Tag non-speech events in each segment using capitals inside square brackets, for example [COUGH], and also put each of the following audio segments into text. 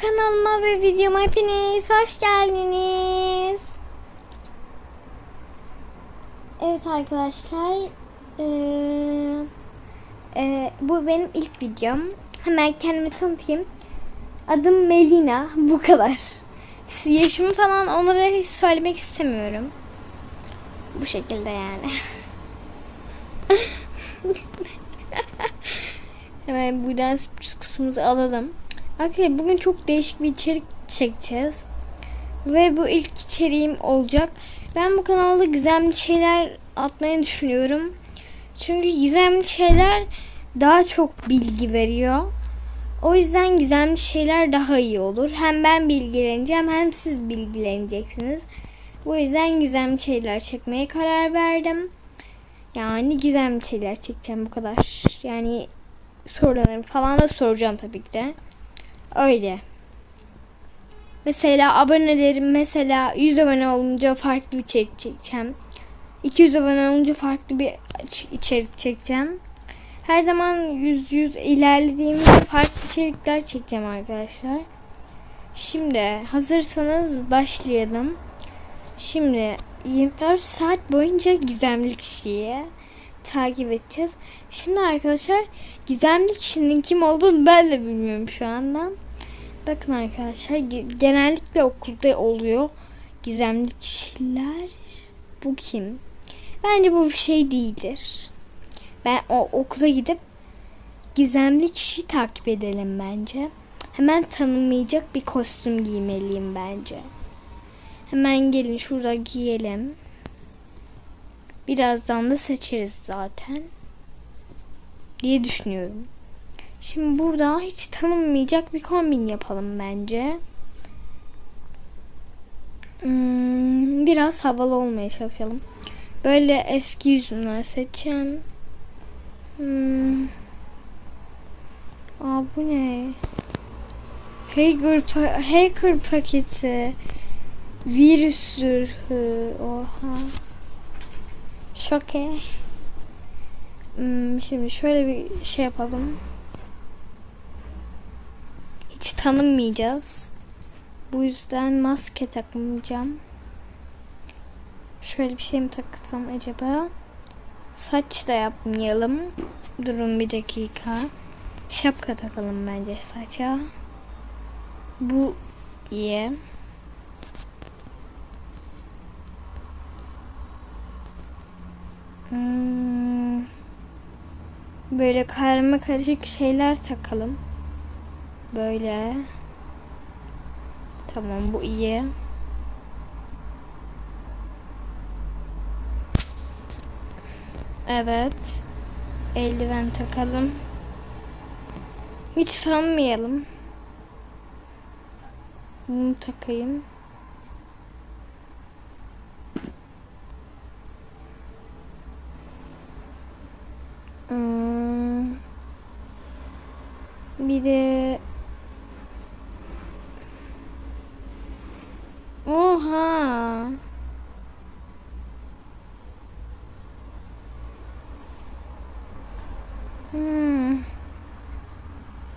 Kanalıma ve videoma hepiniz hoş geldiniz. Evet arkadaşlar. eee, eee, bu benim ilk videom. Hemen kendimi tanıtayım. Adım Melina. Bu kadar. Yaşımı falan onlara hiç söylemek istemiyorum. Bu şekilde yani. [LAUGHS] Hemen buradan sürpriz kutumuzu alalım. Arkadaşlar bugün çok değişik bir içerik çekeceğiz. Ve bu ilk içeriğim olacak. Ben bu kanalda gizemli şeyler atmayı düşünüyorum. Çünkü gizemli şeyler daha çok bilgi veriyor. O yüzden gizemli şeyler daha iyi olur. Hem ben bilgileneceğim hem siz bilgileneceksiniz. Bu yüzden gizemli şeyler çekmeye karar verdim. Yani gizemli şeyler çekeceğim bu kadar. Yani sorularım falan da soracağım tabii ki de. Öyle. Mesela abonelerim mesela 100 abone olunca farklı bir içerik çekeceğim. 200 abone olunca farklı bir içerik çekeceğim. Her zaman 100 100 ilerlediğimizde farklı içerikler çekeceğim arkadaşlar. Şimdi hazırsanız başlayalım. Şimdi 24 saat boyunca gizemli kişiyi takip edeceğiz. Şimdi arkadaşlar gizemli kişinin kim olduğunu ben de bilmiyorum şu anda. Bakın arkadaşlar genellikle okulda oluyor gizemli kişiler. Bu kim? Bence bu bir şey değildir. Ben o okula gidip gizemli kişiyi takip edelim bence. Hemen tanımayacak bir kostüm giymeliyim bence. Hemen gelin şurada giyelim. Birazdan da seçeriz zaten. Diye düşünüyorum. Şimdi burada hiç tanınmayacak bir kombin yapalım bence. Hmm, biraz havalı olmaya çalışalım. Böyle eski yüzümler seçeceğim. Hmm. Aa bu ne? Hacker, pa hacker paketi. Virüs zırhı. Oha. Şoke. Hmm, şimdi şöyle bir şey yapalım. Hiç tanınmayacağız. Bu yüzden maske takmayacağım. Şöyle bir şey mi taksam acaba? Saç da yapmayalım. Durun bir dakika. Şapka takalım bence saça. Bu iyi. Hmm. Böyle karma karışık şeyler takalım. Böyle. Tamam bu iyi. Evet. Eldiven takalım. Hiç sanmayalım. Bunu takayım. Bir de Oha. Hmm.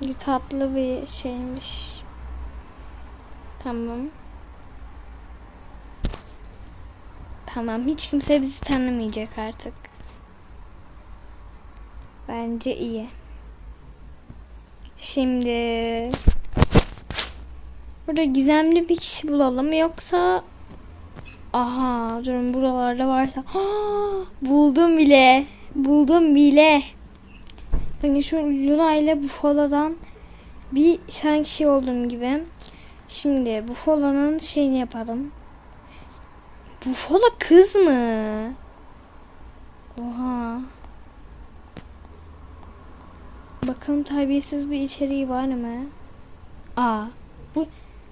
Bir tatlı bir şeymiş. Tamam. Tamam. Hiç kimse bizi tanımayacak artık. Bence iyi. Şimdi burada gizemli bir kişi bulalım yoksa? Aha durun buralarda varsa. Ha, [GASPS] buldum bile. Buldum bile. Bakın şu Luna ile Buffalo'dan bir sanki şey olduğum gibi. Şimdi Buffalo'nun şeyini yapalım. Buffalo kız mı? Oha Bakalım terbiyesiz bir içeriği var mı? Aa, bu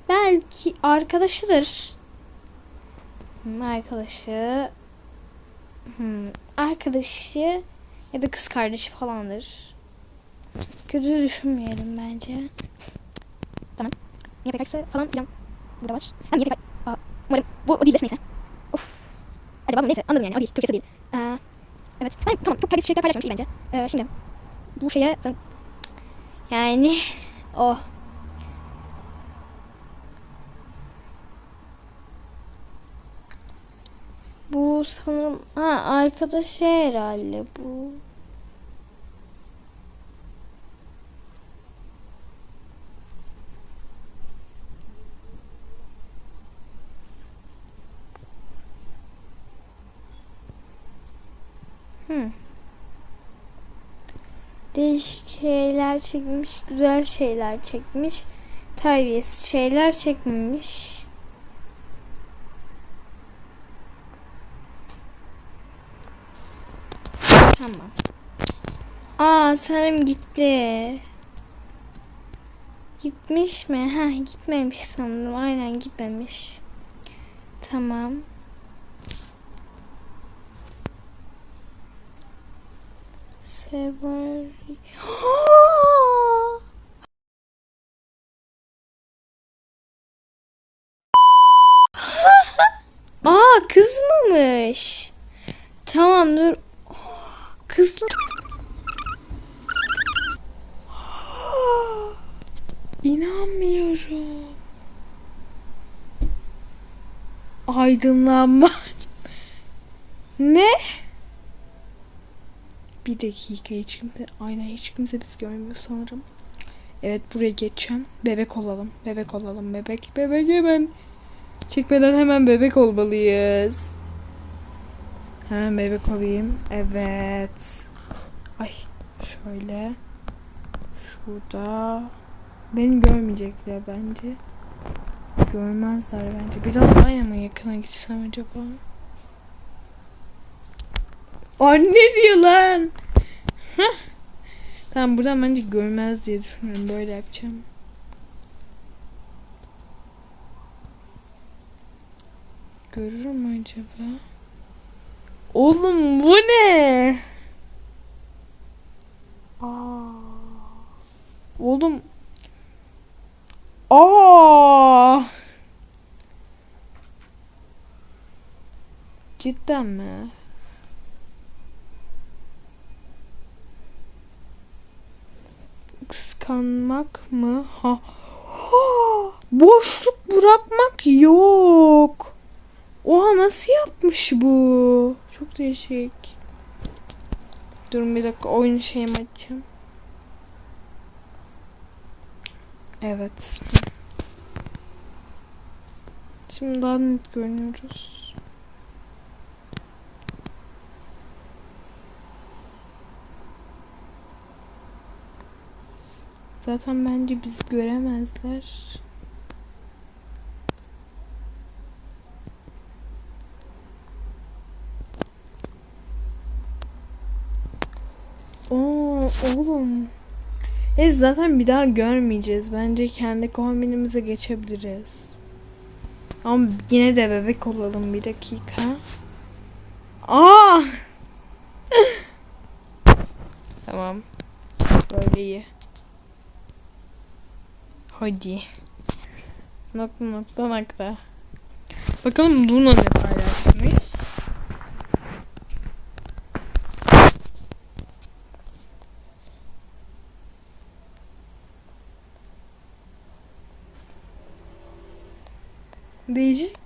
belki arkadaşıdır. Hmm, arkadaşı. Hmm, arkadaşı ya da kız kardeşi falandır. Kötü düşünmeyelim bence. Tamam. Niye pekaksa falan diyeceğim. Burada var. Ha niye. Aa, umarım bu o değil de neyse. Of. Acaba bu neyse anladım yani o değil. Türkçesi değil. Ee, evet. Ben, tamam çok terbiyesiz şeyler paylaşmamış iyi bence. Ee, şimdi bu şeye yani o. Bu sanırım ha arkada şey herhalde bu. Hmm. Değişik şeyler çekmiş, güzel şeyler çekmiş, terbiyesiz şeyler çekmemiş. Tamam. Aa sanırım gitti. Gitmiş mi? Ha gitmemiş sanırım. Aynen gitmemiş. Tamam. Sever. [GASPS] Aa kızmamış. Tamam dur. [GASPS] Kızla. [GASPS] İnanmıyorum. Aydınlanma. [LAUGHS] ne? Bir dakika hiç kimse, aynen hiç kimse biz görmüyor sanırım. Evet buraya geçeceğim. Bebek olalım. Bebek olalım. Bebek. Bebek hemen. Çekmeden hemen bebek olmalıyız. Hemen bebek olayım. Evet. Ay şöyle. Şurada. Beni görmeyecekler bence. Görmezler bence. Biraz daha yana yakına gitsem acaba? Anne diyor lan. Heh. Tamam buradan bence görmez diye düşünüyorum. Böyle yapacağım. Görür mü acaba? Oğlum bu ne? Aa. Oğlum. Aa. Cidden mi? Kıskanmak mı? Ha. Ha! Boşluk bırakmak yok. Oha nasıl yapmış bu? Çok değişik. Durun bir dakika oyun şeyimi açayım. Evet. Şimdi daha net görünüyoruz. Zaten bence biz göremezler. Oo, oğlum. E zaten bir daha görmeyeceğiz. Bence kendi kombinimize geçebiliriz. Ama yine de bebek olalım bir dakika. Aa! [LAUGHS] tamam. Böyle iyi. Hadi. Nokta nokta nokta. Bakalım Luna ne paylaşmış. Değişik.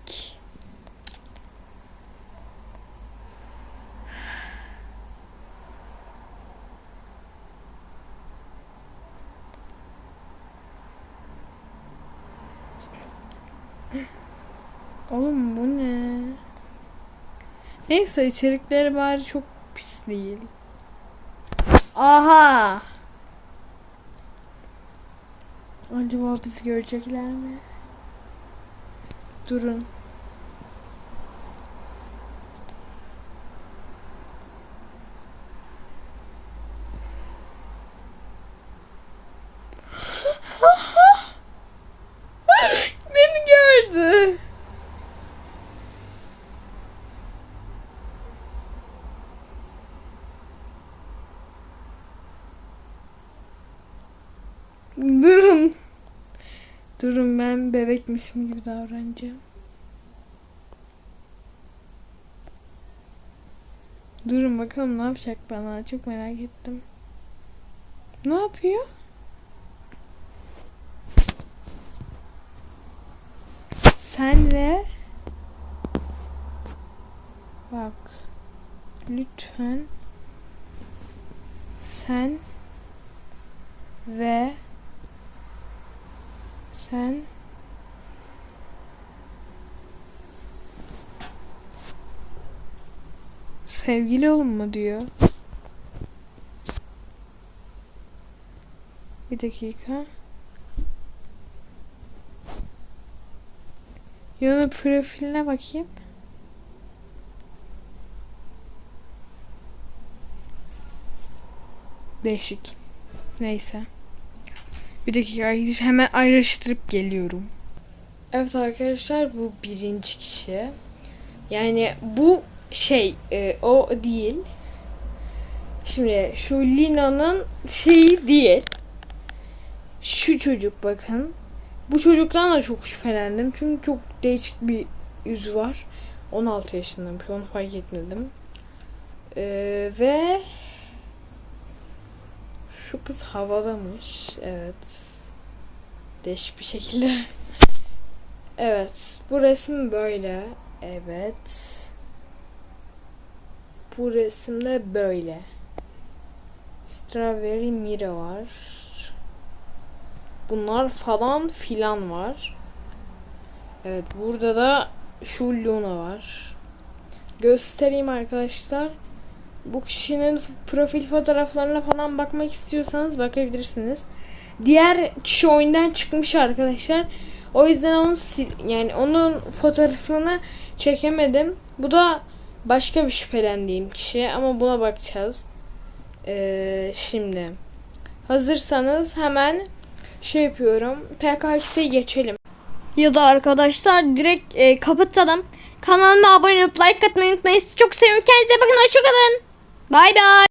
Oğlum bu ne? Neyse içerikleri bari çok pis değil. Aha! Acaba bizi görecekler mi? Durun. Beni gördü. Durun. Durun ben bebekmişim gibi davranacağım. Durun bakalım ne yapacak bana. Çok merak ettim. Ne yapıyor? Sen ve Bak. Lütfen sen ve sen sevgili olun mu diyor. Bir dakika. Yunus profiline bakayım. Değişik. Neyse. Bir dakika hemen ayrıştırıp geliyorum. Evet arkadaşlar bu birinci kişi. Yani bu şey e, o değil. Şimdi şu Lina'nın şeyi değil. Şu çocuk bakın. Bu çocuktan da çok şüphelendim. Çünkü çok değişik bir yüzü var. 16 yaşındaymış. Onu fark etmedim. Ee, ve şu kız havadamış. Evet. Değişik bir şekilde. evet. Bu resim böyle. Evet. Bu resimde böyle. Strawberry Mira var. Bunlar falan filan var. Evet burada da şu Luna var. Göstereyim arkadaşlar. Bu kişinin profil fotoğraflarına falan bakmak istiyorsanız bakabilirsiniz. Diğer kişi oyundan çıkmış arkadaşlar. O yüzden sil- yani onun fotoğrafını çekemedim. Bu da başka bir şüphelendiğim kişi ama buna bakacağız. Ee, şimdi hazırsanız hemen şey yapıyorum. PKX'e geçelim. Ya da arkadaşlar direkt e, kapatalım. Kanalıma abone olup like atmayı unutmayın. Sizi çok seviyorum. Kendinize bakın. Hoşçakalın. Bay bay.